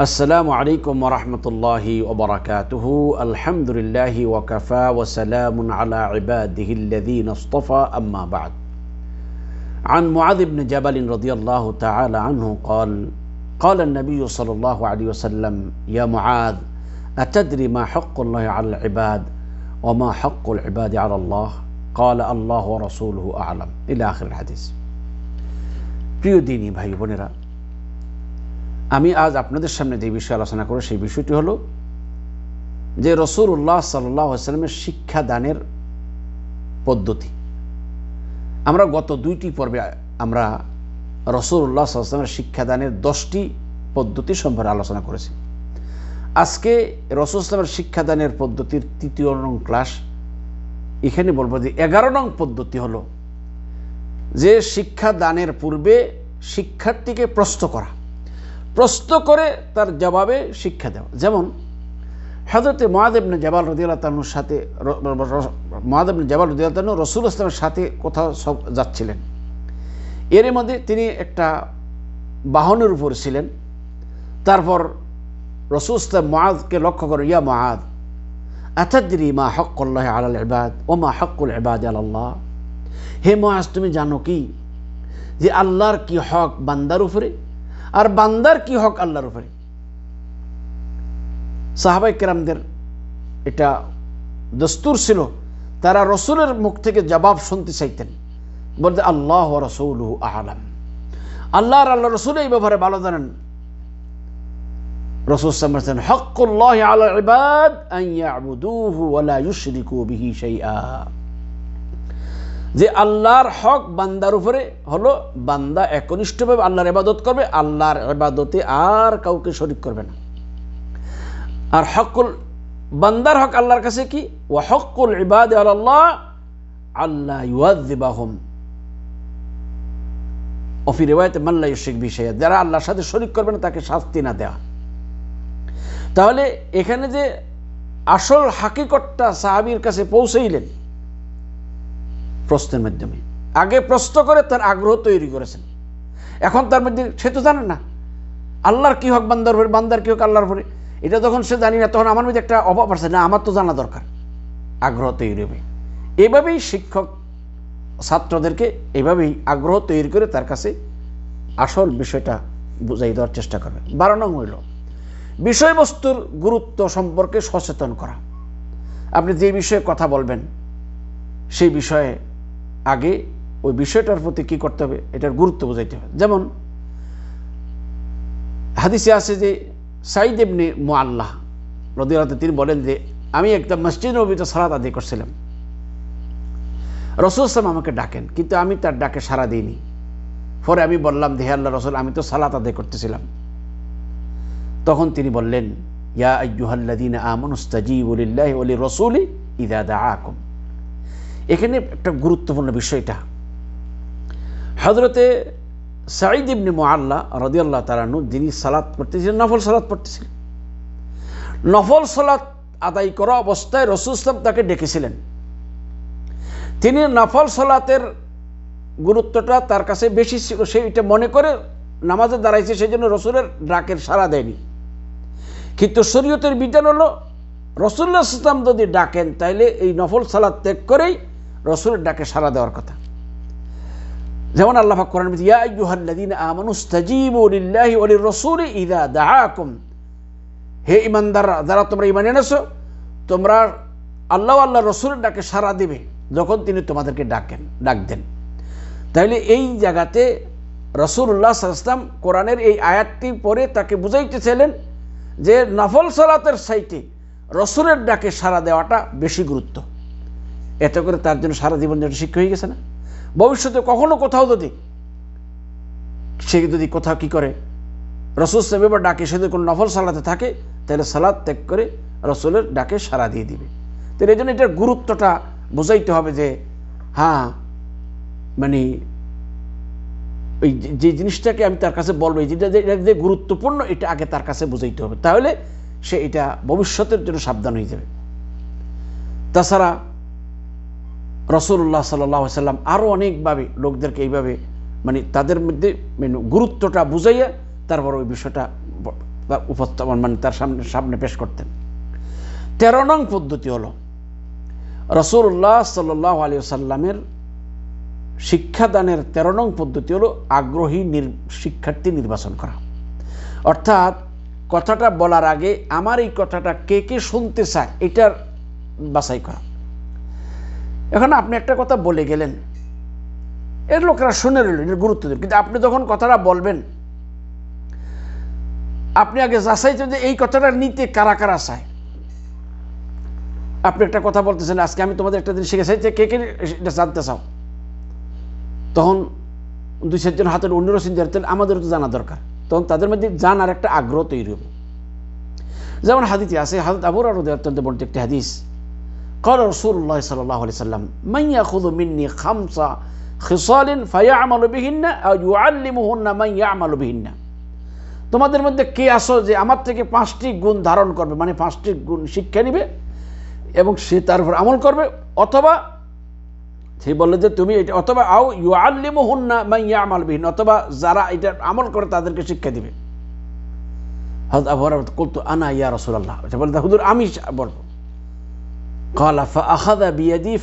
السلام عليكم ورحمة الله وبركاته الحمد لله وكفى وسلام على عباده الذين اصطفى أما بعد عن معاذ بن جبل رضي الله تعالى عنه قال قال النبي صلى الله عليه وسلم يا معاذ أتدري ما حق الله على العباد وما حق العباد على الله قال الله ورسوله أعلم إلى آخر الحديث প্রিয় দিনী ভাই বোনেরা আমি আজ আপনাদের সামনে যে বিষয়ে আলোচনা করব, সেই বিষয়টি হলো যে রসুল্লাহ সাল্লামের শিক্ষাদানের পদ্ধতি। আমরা গত দুইটি পর্বে আমরা রসুল্লাহ সাল্লামের শিক্ষাদানের দশটি পদ্ধতি সম্পর্কে আলোচনা করেছি। আজকে রসুল ইসলামের শিক্ষাদানের পদ্ধতির তৃতীয় নং ক্লাস, এখানে বলব যে এগারো নং পদ্ধতি হলো যে শিক্ষাদানের পূর্বে শিক্ষার্থীকে প্রশ্ন করা। প্রশ্ন করে তার জবাবে শিক্ষা দেওয়া। যেমন হজরতে মহাদেবনে জবাল রদিয়াল তানুর সাথে মহাদেবনে জবাল রদিয়াল তানু রসুল ইসলামের সাথে কোথাও সব যাচ্ছিলেন। এর মধ্যে তিনি একটা বাহনের উপর ছিলেন। তারপর রসুল ইসলাম মহাদকে লক্ষ্য করে, ইয়া মহাদ আতাদ্রি মা হকল্লাহ আলাল এবাদ ও মা হকুল ইবাদ আল্লাহ। হে মহাজ তুমি জানো কি? যে আল্লাহর কি হক বান্দার উপরে? আর বান্দার কি হক আল্লাহর উপরে? সাহাবাই কেরামদের এটা দস্তুর ছিল। তারা রসুলের মুখ থেকে জবাব শুনতে চাইতেন। বলতে, আল্লাহ রসুল আলাম। আল্লাহ আল্লাহ রসুল এই ব্যাপারে ভালো জানেন। রসুল বলছেন হকুল্লাহ আলা ইবাদ আন ইয়াবুদুহু ওয়ালা ইউশরিকু বিহি শাইআ। যে আল্লাহর হক বান্দার উপরে হলো বান্দা একনিষ্ঠভাবে আল্লাহর ইবাদত করবে, আল্লাহর এবাদতে আর কাউকে শরিক করবে না। আর হকুল, বান্দার হক আল্লাহর কাছে কি? ও হকুল ইবাদ আল্লাহ আল্লাহ ইউয়াদিবাহম অফি রেওয়ায়তে মাল্লা ইউশিক বিষয় যারা আল্লাহর সাথে শরিক করবে না, তাকে শাস্তি না দেওয়া তাহলে এখানে যে আসল হাকিকতটা সাহাবির কাছে পৌঁছাইলেন প্রশ্নের মাধ্যমে। আগে প্রশ্ন করে তার আগ্রহ তৈরি করেছেন। এখন তার মধ্যে সে তো জানে না। আল্লাহর কি হক বান্দার ভরে বান্দার কি হক আল্লাহর ভরে এটা যখন সে জানি না, তখন আমার মধ্যে একটা অভাব আছে। না, আমার তো জানা দরকার। আগ্রহ তৈরি হবে। এভাবেই শিক্ষক ছাত্রদেরকে এভাবেই আগ্রহ তৈরি করে তার কাছে আসল বিষয়টা বুঝাই দেওয়ার চেষ্টা করবে। বারো নং হইল, বিষয়বস্তুর গুরুত্ব সম্পর্কে সচেতন করা। আপনি যে বিষয়ে কথা বলবেন, সেই বিষয়ে আগে ওই বিষয়টার প্রতি কি করতে হবে? এটার গুরুত্ব বোঝাইতে হবে। যেমন, হাদিসে আছে যে সাইদ এমনি মোয়াল্লাহ রদিরাতে তিনি বলেন যে, আমি একটা মসজিদ নবীতে সালাদ আদায় করছিলাম। রসুল আসলাম আমাকে ডাকেন, কিন্তু আমি তার ডাকে সারা দিইনি। পরে আমি বললাম দেহে আল্লাহ রসুল, আমি তো সালাত আদায় করতেছিলাম। তখন তিনি বললেন, ইয়া আയ്যুহাল্লাদিন আমনুস্তাজিবুলিল্লাহ ওলি রসুলি ইদা দা আকুম এখানে একটা গুরুত্বপূর্ণ বিষয়টা হজরতে সাঈদ ইবনে মোয়াল্লা রদিয়াল্লাহ তালানু যিনি সালাদ পড়তেছিলেন, নফল সালাদ পড়তেছিলেন। নফল সালাত আদায় করা অবস্থায় রসুল ইসলাম তাকে ডেকেছিলেন। তিনি নফল সালাতের গুরুত্বটা তার কাছে বেশি ছিল, সে এটা মনে করে নামাজে দাঁড়াইছে সেই জন্য রসুলের ডাকের সাড়া দেয়নি। কিন্তু শরীয়তের বিধান হলো রসুল্লাহ ইসলাম যদি ডাকেন, তাইলে এই নফল সালাদ ত্যাগ করেই রসুলের ডাকে সাড়া দেওয়ার কথা। যেমন আল্লাহ কোরআন ইয়া আইয়ুহাল্লাযীনা আমানু ইসতাজীবু লিল্লাহি ওয়া লির-রাসূলি ইযা দাআকুম। হে ঈমানদাররা, যারা তোমরা ঈমান এনেছো, তোমরা আল্লাহ আল্লাহ রসুলের ডাকে সাড়া দিবে যখন তিনি তোমাদেরকে ডাকেন, ডাক দেন। তাইলে এই জায়গাতে রসুল্লাহ সাল্লাম কোরআনের এই আয়াতটি পরে তাকে বুঝাইতেছিলেন যে নফল সালাতের সাইটে রসুলের ডাকে সাড়া দেওয়াটা বেশি গুরুত্ব। এতে করে তার জন্য সারা জীবন যেন শিক্ষা হয়ে গেছে না? ভবিষ্যতে কখনো কোথাও যদি সে যদি কোথাও কি করে, রসুল সাহেব এবার ডাকে সে যদি কোনো নফল সালাতে থাকে, তাহলে সালাদ ত্যাগ করে রসুলের ডাকে সাড়া দিয়ে দিবে। তো এই জন্য এটার গুরুত্বটা বোঝাইতে হবে যে হ্যাঁ মানে ওই যে জিনিসটাকে আমি তার কাছে বলব যেটা যে গুরুত্বপূর্ণ এটা আগে তার কাছে বোঝাইতে হবে। তাহলে সে এটা ভবিষ্যতের জন্য সাবধান হয়ে যাবে। তাছাড়া রসুল্লাহ সাল্লাহ সাল্লাম আরও অনেকভাবে লোকদেরকে এইভাবে মানে তাদের মধ্যে মানে গুরুত্বটা বুঝাইয়া তারপর ওই বিষয়টা উপস্থাপন মানে তার সামনে সামনে পেশ করতেন। তেরো নং পদ্ধতি হলো রসুল্লাহ সাল্লাহ আলী সাল্লামের শিক্ষাদানের তেরো নং পদ্ধতি হলো আগ্রহী শিক্ষার্থী নির্বাচন করা। অর্থাৎ কথাটা বলার আগে আমার এই কথাটা কে কে শুনতে চায় এটার বাছাই করা। এখন আপনি একটা কথা বলে গেলেন। এর লোকেরা শুনে রইল, এর গুরুত্ব দেবেন কিন্তু আপনি যখন কথাটা বলবেন, আপনি আগে যাচাইতে যে এই কথাটা নিতে কারা কারা চায়? আপনি একটা কথা বলতেছেন, আজকে আমি তোমাদের একটা দিন শিখেছি, যে কে কে এটা জানতে চাও? তখন দুই চারজন হাতের অন্যরা চিন্তা করতেন আমাদেরও তো জানা দরকার। তখন তাদের মধ্যে জানার একটা আগ্রহ তৈরি হবে যেমন হাদিতে আছে হাদিত আবুর আর অত্যন্ত বলতে একটি হাদিস قال رسول الله صلى الله عليه وسلم من يأخذ مني خمس خصال فيعمل بهن أو يعلمهن من يعمل بهن তোমাদের মধ্যে কে আসো যে আমার থেকে পাঁচটি গুণ ধারণ করবে মানে পাঁচটি গুণ শিক্ষা নিবে এবং সে তার উপর আমল করবে অথবা সে বললে যে তুমি এটা অথবা আও ইউ আল্লিম হুন্না মাই আমাল বিহীন অথবা যারা এটা আমল করে তাদেরকে শিক্ষা দিবে হজরত আবু হরাইরা বলতো আনা ইয়া রাসূলুল্লাহ এটা বলতে হুজুর আমি বলবো ফা বিয়াদি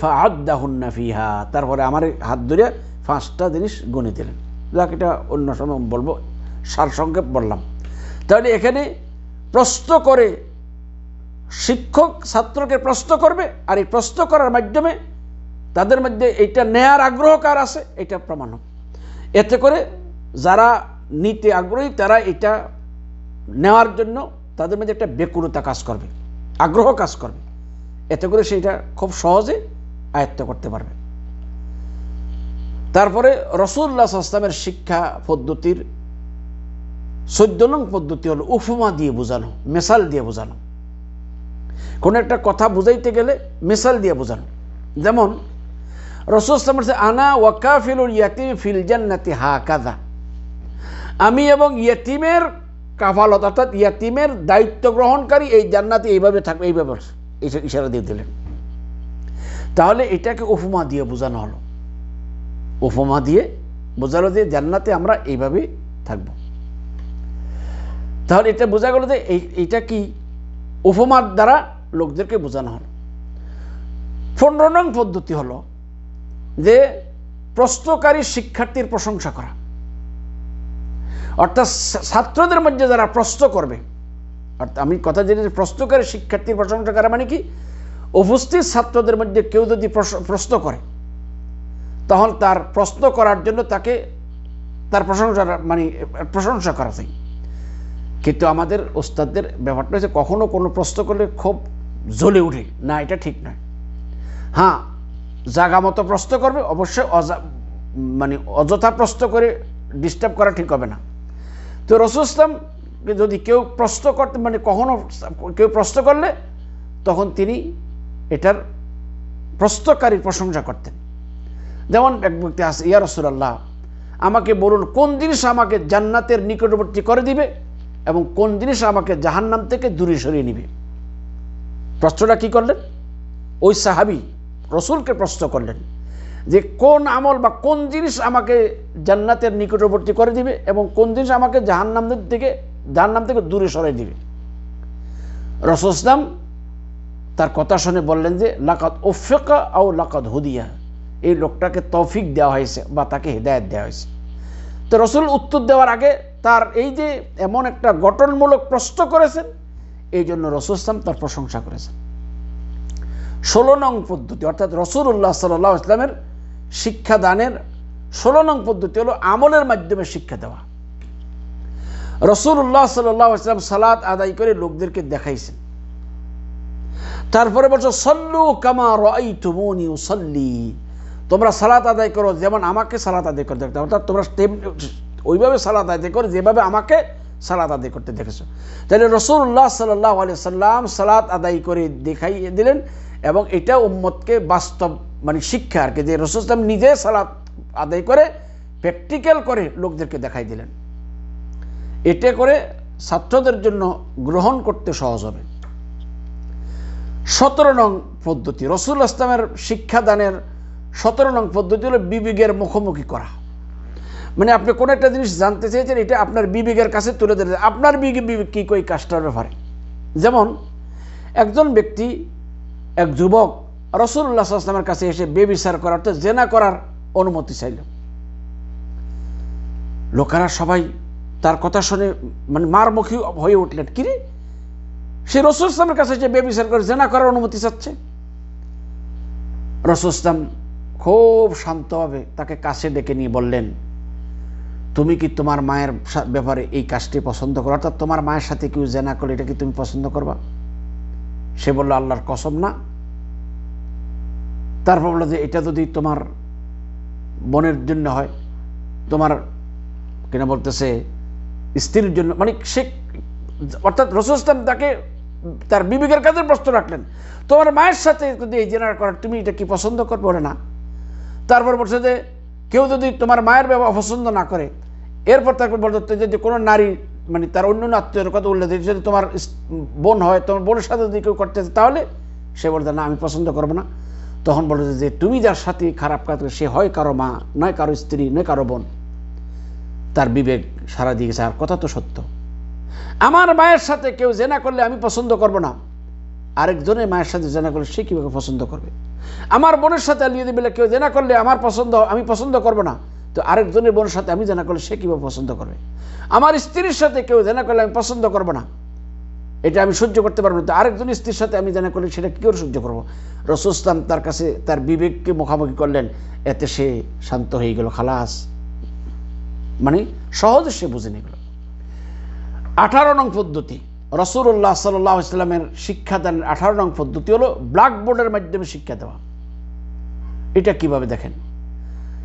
তারপরে আমার হাত ধরে পাঁচটা জিনিস গণে দিলেন। যাক, এটা অন্য সময় বলব সারসংক্ষেপ বললাম। তাহলে এখানে প্রশ্ন করে, শিক্ষক ছাত্রকে প্রশ্ন করবে, আর এই প্রশ্ন করার মাধ্যমে তাদের মধ্যে এইটা নেয়ার আগ্রহ কার আছে? এটা প্রমাণ এতে করে যারা নিতে আগ্রহী, তারা এটা নেওয়ার জন্য তাদের মধ্যে একটা বেকুরতা কাজ করবে, আগ্রহ কাজ করবে। এতে করে সেটা খুব সহজে আয়ত্ত করতে পারবে। তারপরে রসুল্লাহ আসলামের শিক্ষা পদ্ধতির চোদ্দ নং পদ্ধতি হলো উপমা দিয়ে বোঝানো, মেসাল দিয়ে বোঝানো। কোনো একটা কথা বুঝাইতে গেলে মেসাল দিয়ে বোঝানো। যেমন রসুল আনা ওয়াকাফিল ইয়াতিম ফিল জান্নাতি হা কাদা আমি এবং ইয়াতিমের কাফালত অর্থাৎ ইয়াতিমের দায়িত্ব গ্রহণকারী এই জান্নাতি এইভাবে থাকবে, এইভাবে। ইশারা দিয়ে দিলেন। তাহলে এটাকে উপমা দিয়ে বোঝানো হলো। উপমা দিয়ে বোঝালো যে জান্নাতে আমরা এইভাবে থাকব। তাহলে এটা বোঝা গেল যে এইটা কি উপমার দ্বারা লোকদেরকে বোঝানো হলো। পনেরো নং পদ্ধতি হলো যে প্রশ্নকারী শিক্ষার্থীর প্রশংসা করা। অর্থাৎ ছাত্রদের মধ্যে যারা প্রশ্ন করবে অর্থাৎ আমি কথা জেনে প্রশ্নকারী শিক্ষার্থীর প্রশংসা করা মানে কি? উপস্থিত ছাত্রদের মধ্যে কেউ যদি প্রশ্ন করে, তখন তার প্রশ্ন করার জন্য তাকে তার প্রশংসা মানে প্রশংসা করা যায় কিন্তু আমাদের ওস্তাদদের ব্যাপারটা হচ্ছে কখনো কোনো প্রশ্ন করলে খুব জ্বলে উঠে, না, এটা ঠিক নয়। হ্যাঁ জাগা মতো প্রশ্ন করবে, অবশ্যই অজা মানে অযথা প্রশ্ন করে ডিস্টার্ব করা ঠিক হবে না। তো রসুল ইসলামকে যদি কেউ প্রশ্ন করতে মানে কখনো কেউ প্রশ্ন করলে, তখন তিনি এটার প্রশ্নকারীর প্রশংসা করতেন। যেমন এক ব্যক্তি আছে, ইয়া রসুলাল্লাহ, আমাকে বলুন কোন জিনিস আমাকে জান্নাতের নিকটবর্তী করে দিবে এবং কোন জিনিস আমাকে জাহান্নাম থেকে দূরে সরিয়ে নিবে? প্রশ্নটা কি করলেন? ওই সাহাবি রসুলকে প্রশ্ন করলেন যে কোন আমল বা কোন জিনিস আমাকে জান্নাতের নিকটবর্তী করে দিবে এবং কোন জিনিস আমাকে জাহান্নামদের থেকে জাহান্নাম থেকে দূরে সরাই দিবে। রসুল তার কথা শুনে বললেন যে লাকাত ওফেকা আও লাকাত হুদিয়া। এই লোকটাকে তৌফিক দেওয়া হয়েছে বা তাকে হৃদায়ত দেওয়া হয়েছে। তো রসুল উত্তর দেওয়ার আগে তার এই যে এমন একটা গঠনমূলক প্রশ্ন করেছেন, এই জন্য রসুল ইসলাম তার প্রশংসা করেছেন। ষোলো নং পদ্ধতি, অর্থাৎ রসুল্লাহ সাল্লাহ ইসলামের শিক্ষাদানের ষোলো নং পদ্ধতি হলো আমলের মাধ্যমে শিক্ষা দেওয়া। রসুল্লাহ সাল্লাহ ইসলাম সালাদ আদায় করে লোকদেরকে দেখাইছেন। তারপরে বলছো, সল্লু কামা রাই তুমনি সল্লি তোমরা সালাত আদায় করো, যেমন আমাকে সালাত আদায় করতে দেখতে। অর্থাৎ তোমরা ওইভাবে সালাত আদায় করো, যেভাবে আমাকে সালাত আদায় করতে দেখেছ। তাহলে রসুল্লাহ সাল্লাহ আলি সাল্লাম সালাত আদায় করে দেখাইয়ে দিলেন এবং এটা উম্মতকে বাস্তব মানে শিক্ষা আর কি, যে রসুল নিজে সালাত আদায় করে প্র্যাকটিক্যাল করে লোকদেরকে দেখাই দিলেন। এতে করে ছাত্রদের জন্য গ্রহণ করতে সহজ হবে। সতেরো নং পদ্ধতি, রসুল ইসলামের শিক্ষাদানের সতেরো নং পদ্ধতি হলো বিবেকের মুখোমুখি করা। মানে আপনি কোনো একটা জিনিস জানতে চেয়েছেন, এটা আপনার বিবেকের কাছে তুলে ধরে আপনার বিবেক কী, কই কাজটার ব্যাপারে? যেমন, একজন ব্যক্তি, এক যুবক রসুল্লাহ আসলামের কাছে এসে বেবিচার করার অর্থাৎ জেনা করার অনুমতি চাইল। লোকেরা সবাই তার কথা শুনে মানে মারমুখী হয়ে উঠলেন। কিরে সে রসুল ইসলামের কাছে যে বেবিচার করে, জেনা করার অনুমতি চাচ্ছে। রসুল ইসলাম খুব শান্তভাবে তাকে কাছে ডেকে নিয়ে বললেন, তুমি কি তোমার মায়ের ব্যাপারে এই কাজটি পছন্দ করো? অর্থাৎ তোমার মায়ের সাথে কেউ জেনা করলে এটা কি তুমি পছন্দ করবা? সে বলল, আল্লাহর কসম না। তারপর বলল যে, এটা যদি তোমার বোনের জন্য হয়, তোমার কিনা বলতেছে স্ত্রীর জন্য মানে সে অর্থাৎ রসুল ইসলাম তাকে তার বিবেকের কাছে প্রশ্ন রাখলেন। তোমার মায়ের সাথে যদি এই জেনার করার তুমি এটা কি পছন্দ করব না? তারপর বলছে যে কেউ যদি তোমার মায়ের ব্যবহার অপছন্দ না করে এরপর তারপর বলতে যদি কোনো নারী মানে তার অন্য আত্মীয়ের কথা উল্লেখ দিয়েছে, যদি তোমার বোন হয় তোমার বোনের সাথে যদি কেউ করতে তাহলে সে বলতে না আমি পছন্দ করব না। তখন বলেছে যে তুমি যার সাথে খারাপ কাজ সে হয় কারও মা নয় কারও স্ত্রী নয় কারও বোন। তার বিবেক সারা দিয়ে গেছে। আর কথা তো সত্য। আমার মায়ের সাথে কেউ জেনা করলে আমি পছন্দ করব না। আরেকজনের মায়ের সাথে জেনা করলে সে কীভাবে পছন্দ করবে? আমার বোনের সাথে আলিয়ে দিবে কেউ জেনা করলে আমার পছন্দ, আমি পছন্দ করব না। তো আরেকজনের বোনের সাথে আমি জেনা করলে সে কীভাবে পছন্দ করবে? আমার স্ত্রীর সাথে কেউ জেনা করলে আমি পছন্দ করব না। এটা আমি সহ্য করতে পারব না। তো আরেকজন স্ত্রীর সাথে আমি জানা করলে সেটা কী করে সহ্য করব? ইসলাম তার কাছে তার বিবেককে মুখামুখি করলেন। এতে সে শান্ত হয়ে গেল, খালাস। মানে সহজে সে বুঝে নিল। আঠারো নং পদ্ধতি রসুল্লাহ সাল্লাহ ইসলামের শিক্ষাদানের আঠারো নং পদ্ধতি হলো ব্ল্যাকবোর্ডের মাধ্যমে শিক্ষা দেওয়া। এটা কীভাবে দেখেন?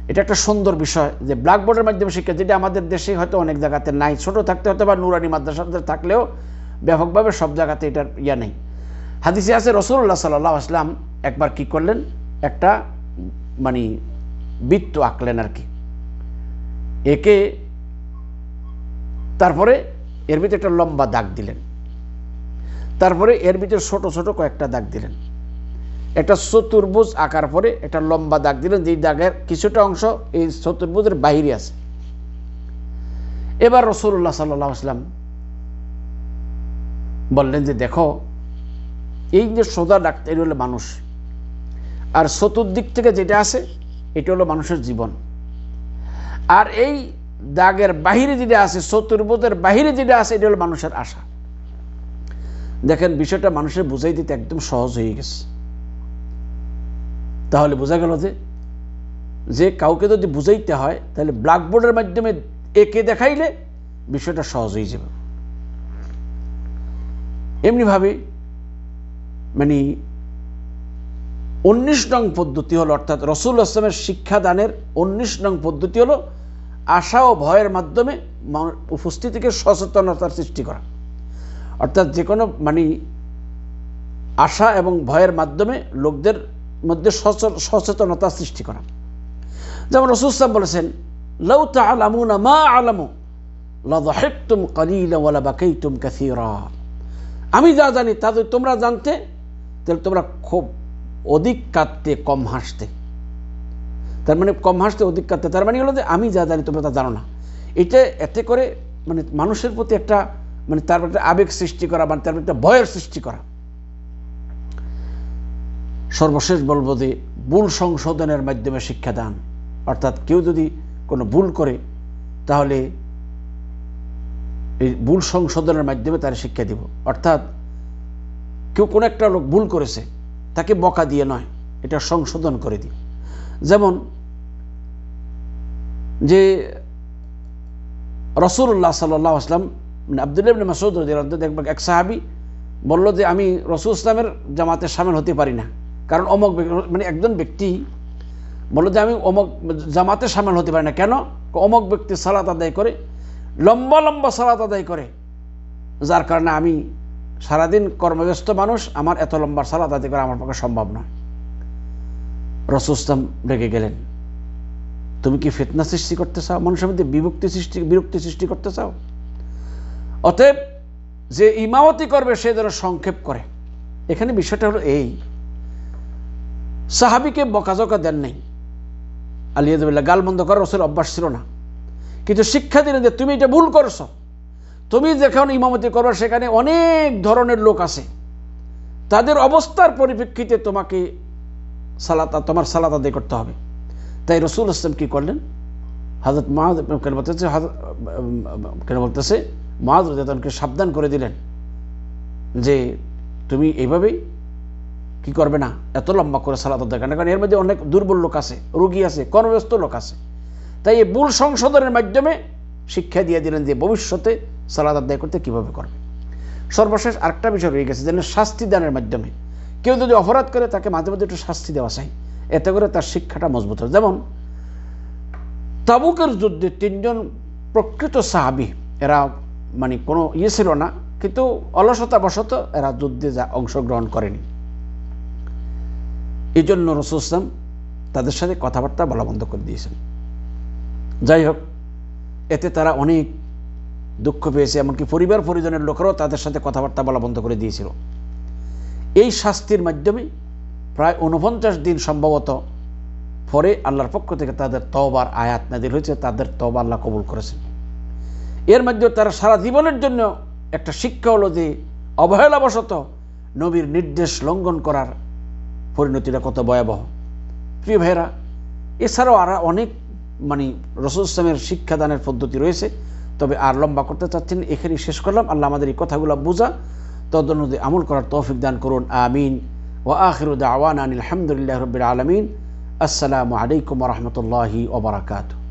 এটা একটা সুন্দর বিষয় যে ব্ল্যাকবোর্ডের মাধ্যমে শিক্ষা, যেটা আমাদের দেশে হয়তো অনেক জায়গাতে নাই। ছোট থাকতে হয়তো বা নুরানি মাদ্রাসাতে থাকলেও ব্যাপকভাবে সব জায়গাতে এটার ইয়া নেই। হাদিসে আছে রসুল্লাহ সাল্লাহ আসলাম একবার কি করলেন? একটা মানে বৃত্ত আঁকলেন আর কি। একে তারপরে এর ভিতরে একটা লম্বা দাগ দিলেন। তারপরে এর ভিতরে ছোট ছোট কয়েকটা দাগ দিলেন। একটা চতুর্ভুজ আঁকার পরে একটা লম্বা দাগ দিলেন, যেই দাগের কিছুটা অংশ এই চতুর্ভুজের বাহিরে আছে। এবার রসুল্লাহ সাল্লাহ আসলাম বললেন যে, দেখো, এই যে সোজা ডাক্তার হলো মানুষ। আর চতুর্দিক থেকে যেটা আছে এটা হলো মানুষের জীবন। আর এই দাগের বাহিরে যেটা আছে চতুর্ভুজের বাহিরে যেটা আছে, এটা হলো মানুষের আশা। দেখেন, বিষয়টা মানুষের বুঝাই দিতে একদম সহজ হয়ে গেছে। তাহলে বোঝা গেল যে যে কাউকে যদি বুঝাইতে হয়, তাহলে ব্ল্যাকবোর্ডের মাধ্যমে একে দেখাইলে বিষয়টা সহজ হয়ে যাবে। এমনিভাবে মানে উনিশ নং পদ্ধতি হলো, অর্থাৎ রসুল আসলামের শিক্ষাদানের উনিশ নং পদ্ধতি হলো, আশা ও ভয়ের মাধ্যমে উপস্থিতিকে সচেতনতার সৃষ্টি করা। অর্থাৎ যে কোনো মানে আশা এবং ভয়ের মাধ্যমে লোকদের মধ্যে সচ- সচেতনতা সৃষ্টি করা। যেমন রসুল সাহেব বলেছেন লৌ তালামুনা মা আলামু লাহেকতুম কালিলা বাকাইতুম কাসীরা। আমি যা জানি তা তোমরা জানতে, তাহলে তোমরা খুব অধিক কাঁদতে, কম হাসতে। তার মানে কম হাসতে, অধিক কাঁদতে, তার মানে হলো যে আমি যা জানি তোমরা তা জানো না। এটা এতে করে মানে মানুষের প্রতি একটা মানে তার একটা আবেগ সৃষ্টি করা মানে তার একটা ভয়ের সৃষ্টি করা। সর্বশেষ বলব যে ভুল সংশোধনের মাধ্যমে শিক্ষাদান। অর্থাৎ কেউ যদি কোনো ভুল করে, তাহলে এই ভুল সংশোধনের মাধ্যমে তার শিক্ষা দিব। অর্থাৎ কেউ কোনো একটা লোক ভুল করেছে তাকে বকা দিয়ে নয়, এটা সংশোধন করে দিই। যেমন যে রসুল্লাহ সাল্লাহ আসলাম মানে আবদুল্লাহ মাসুদ দেখবেন এক সাহাবি বলল যে, আমি রসুল ইসলামের জামাতে সামিল হতে পারি না। কারণ অমক মানে একজন ব্যক্তি বলল যে, আমি অমক জামাতে সামিল হতে পারি না। কেন? অমক ব্যক্তি সালাত আদায় করে, লম্বা লম্বা সালাত আদায় করে। যার কারণে আমি সারাদিন কর্মব্যস্ত মানুষ, আমার এত লম্বা সালাত আদায় করা আমার পক্ষে সম্ভব নয়। রসুল ইসলাম রেগে গেলেন, তুমি কি ফিতনা সৃষ্টি করতে চাও? মানুষের মধ্যে বিভক্তি সৃষ্টি, বিরক্তি সৃষ্টি করতে চাও? অতএব যে ইমামতি করবে, সে যেন সংক্ষেপ করে। এখানে বিষয়টা হলো এই। সাহাবিকে বকাজকা দেন নাই। আলিয়াদুল্লাহ গাল বন্ধ করার রসুল অভ্যাস ছিল না। কিন্তু শিক্ষা দিলেন যে, তুমি এটা ভুল করছ। তুমি যেখানে ইমামতি করো সেখানে অনেক ধরনের লোক আছে। তাদের অবস্থার পরিপ্রেক্ষিতে তোমাকে সালাতা, তোমার সালাত আদায় করতে হবে। তাই রসুল আসলাম কি করলেন? হাজরত মাহাদ কেন বলতেছে কেন বলতেছে? মাহাদ রাজকে সাবধান করে দিলেন যে তুমি এইভাবেই কি করবে না, এত লম্বা করে সালাত আদায় করে কারণ এর মধ্যে অনেক দুর্বল লোক আছে, রুগী আছে, কর্মব্যস্ত লোক আছে। তাই এই ভুল সংশোধনের মাধ্যমে শিক্ষা দিয়ে দিলেন যে ভবিষ্যতে সালাদ আদায় করতে কীভাবে করবে। সর্বশেষ আরেকটা বিষয় রয়ে গেছে যেন শাস্তি দানের মাধ্যমে। কেউ যদি অপরাধ করে, তাকে মাঝে মাঝে একটু শাস্তি দেওয়া চাই। এতে করে তার শিক্ষাটা মজবুত হয় যেমন, তাবুকের যুদ্ধে তিনজন প্রকৃত সাহাবি, এরা মানে কোনো ইয়ে ছিল না, কিন্তু অলসতাবশত এরা যুদ্ধে যা অংশগ্রহণ করেনি। এই জন্য রসুল তাদের সাথে কথাবার্তা বলা বন্ধ করে দিয়েছেন। যাই হোক এতে তারা অনেক দুঃখ পেয়েছে, এমনকি পরিবার পরিজনের লোকেরাও তাদের সাথে কথাবার্তা বলা বন্ধ করে দিয়েছিল। এই শাস্তির মাধ্যমে প্রায় উনপঞ্চাশ দিন সম্ভবত পরে আল্লাহর পক্ষ থেকে তাদের তবার আয়াত নাদির হয়েছে, তাদের তবা আল্লাহ কবুল করেছেন। এর মাধ্যমে তারা সারা জীবনের জন্য একটা শিক্ষা হলো যে, অবহেলাবশত নবীর নির্দেশ লঙ্ঘন করার পরিণতিটা কত ভয়াবহ। প্রিয় ভাইরা এছাড়াও আর অনেক মানে রসুল ইসলামের শিক্ষাদানের পদ্ধতি রয়েছে, তবে আর লম্বা করতে চাচ্ছেন এখানেই শেষ করলাম। আল্লাহ আমাদের এই কথাগুলো বোঝা তদনুদে আমল করার তৌফিক দান করুন। আমিন। ও আখিরুদ আওয়ান আলহামদুলিল্লাহ রবিল আলমিন। আসসালামু আলাইকুম রহমতুল্লাহি ওবরাকাতু